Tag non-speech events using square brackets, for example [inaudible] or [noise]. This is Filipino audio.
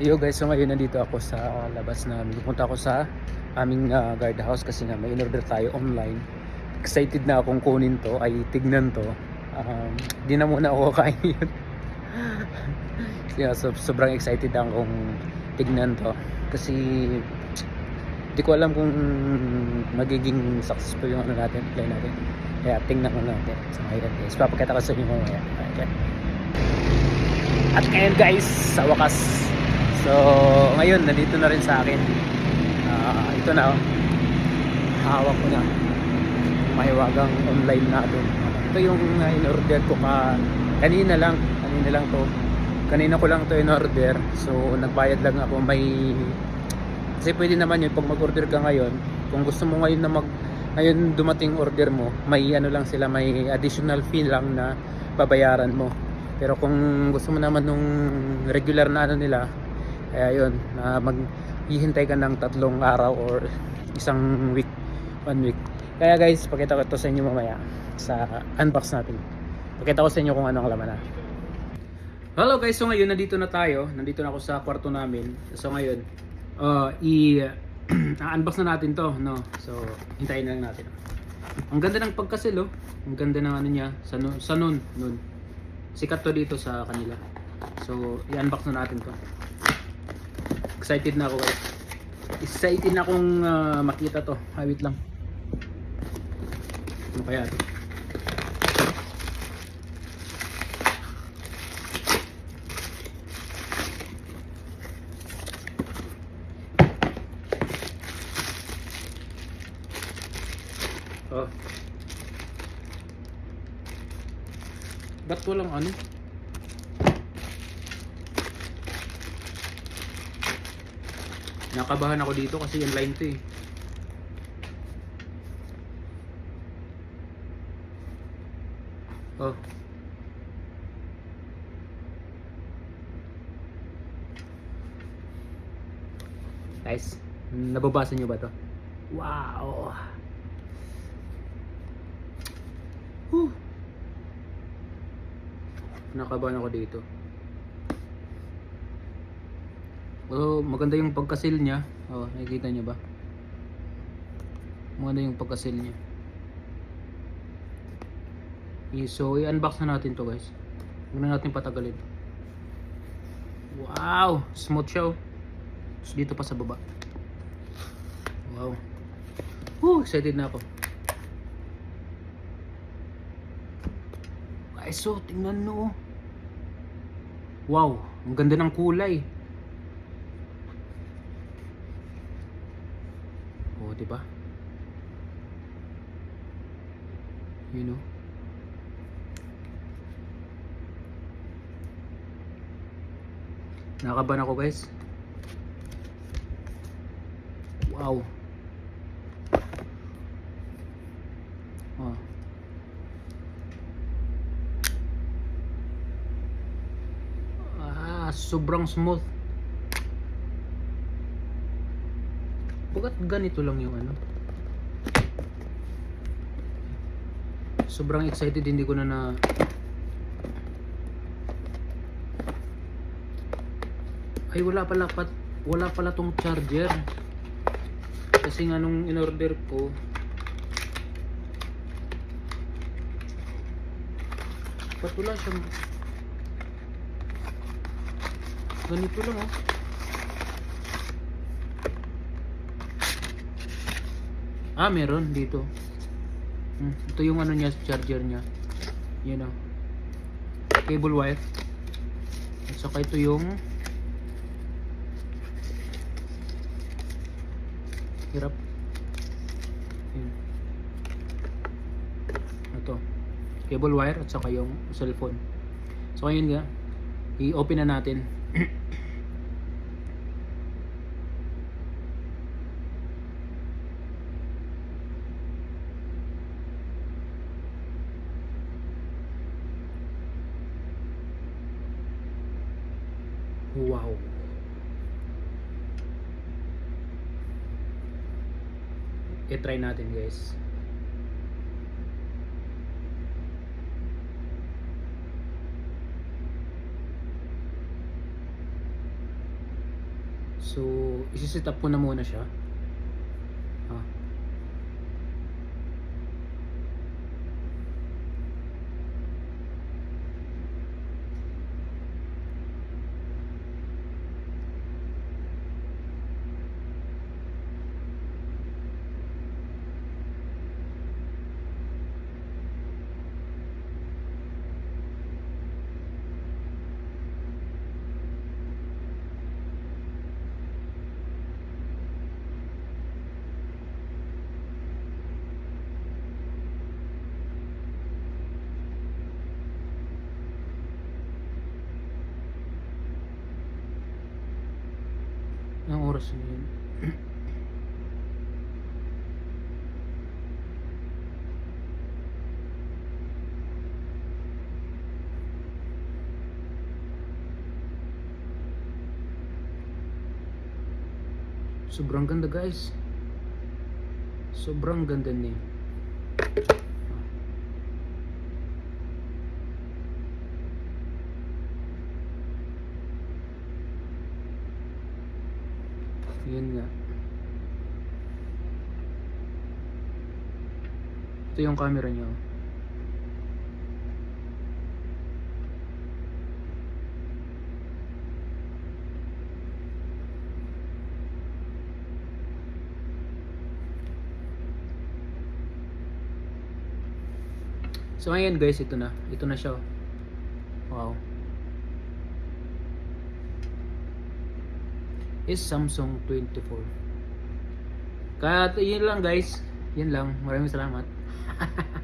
Yo guys, so ngayon nandito ako sa labas na pupunta ako sa aming uh, guardhouse kasi nga may in-order tayo online. Excited na akong kunin to, ay tignan to. Um, di na muna ako [laughs] kain yun. yeah, so, sobrang excited akong tignan to. Kasi di ko alam kung magiging successful yung ano natin, play natin. Kaya tingnan ko natin. So ngayon guys, papakita ko sa inyo mamaya. Okay. At ngayon guys, sa wakas, So, ngayon, nandito na rin sa akin. Ah, ito na, oh. hawak ko na. Mahiwagang online na doon. Ito yung uh, in-order ko ka, kanina lang. Kanina lang to. Kanina ko lang to in-order. So, nagbayad lang ako. May, kasi pwede naman yun, pag mag-order ka ngayon, kung gusto mo ngayon na mag, ngayon dumating order mo, may ano lang sila, may additional fee lang na babayaran mo. Pero kung gusto mo naman nung regular na ano nila, kaya yun, na maghihintay ka ng tatlong araw or isang week, one week. Kaya guys, pakita ko ito sa inyo mamaya sa unbox natin. Pakita ko sa inyo kung ano ang laman na. Hello guys, so ngayon nandito na tayo. Nandito na ako sa kwarto namin. So ngayon, uh, i [clears throat] unbox na natin to, no. So, hintayin na lang natin. Ang ganda ng pagkasil, oh. Ang ganda ng ano niya sa nun, sa nun, nun. Sikat to dito sa kanila. So, i-unbox na natin to. Excited na ako guys. Excited na akong uh, makita to. Ah, lang. Ano kaya to? Oh. Ba't walang ano? Nakabahan ako dito kasi online to eh. Oh. Guys, nababasa nyo ba to? Wow! Whew. Nakabahan ako dito. Oh, maganda yung pagkasil niya. Oh, nakikita niyo ba? Maganda yung pagkasil niya. Okay, so, i-unbox na natin to guys. Huwag na natin patagalin. Wow! Smooth siya oh. Tapos dito pa sa baba. Wow. Woo! Excited na ako. Guys, so, tingnan nyo oh. Wow! Ang ganda ng kulay. Oh, di ba? You know? Nakaban ako, guys. Wow. Oh. Ah, sobrang smooth. Bagat ganito lang yung ano. Sobrang excited hindi ko na na Ay wala pala pat wala pala tong charger. Kasi nga nung in-order ko Ba't wala siyang Ganito lang oh Ah, meron dito. Hmm, ito yung ano niya, charger niya. Yan oh. Cable wire. At saka ito yung hirap. Yan. Ito. Cable wire at saka yung cellphone. So ayun nga. I-open na natin. [clears throat] Wow. I-try natin guys. So, isi-set up ko na muna siya. Ah. Anong oras na yun? Sobrang ganda guys. Sobrang ganda niya. Yun nga. Ito yung camera niyo. So ngayon guys, ito na. Ito na siya. oh. Wow. Is Samsung 24. Kaya yun lang guys. Yan lang. Maraming salamat. [laughs]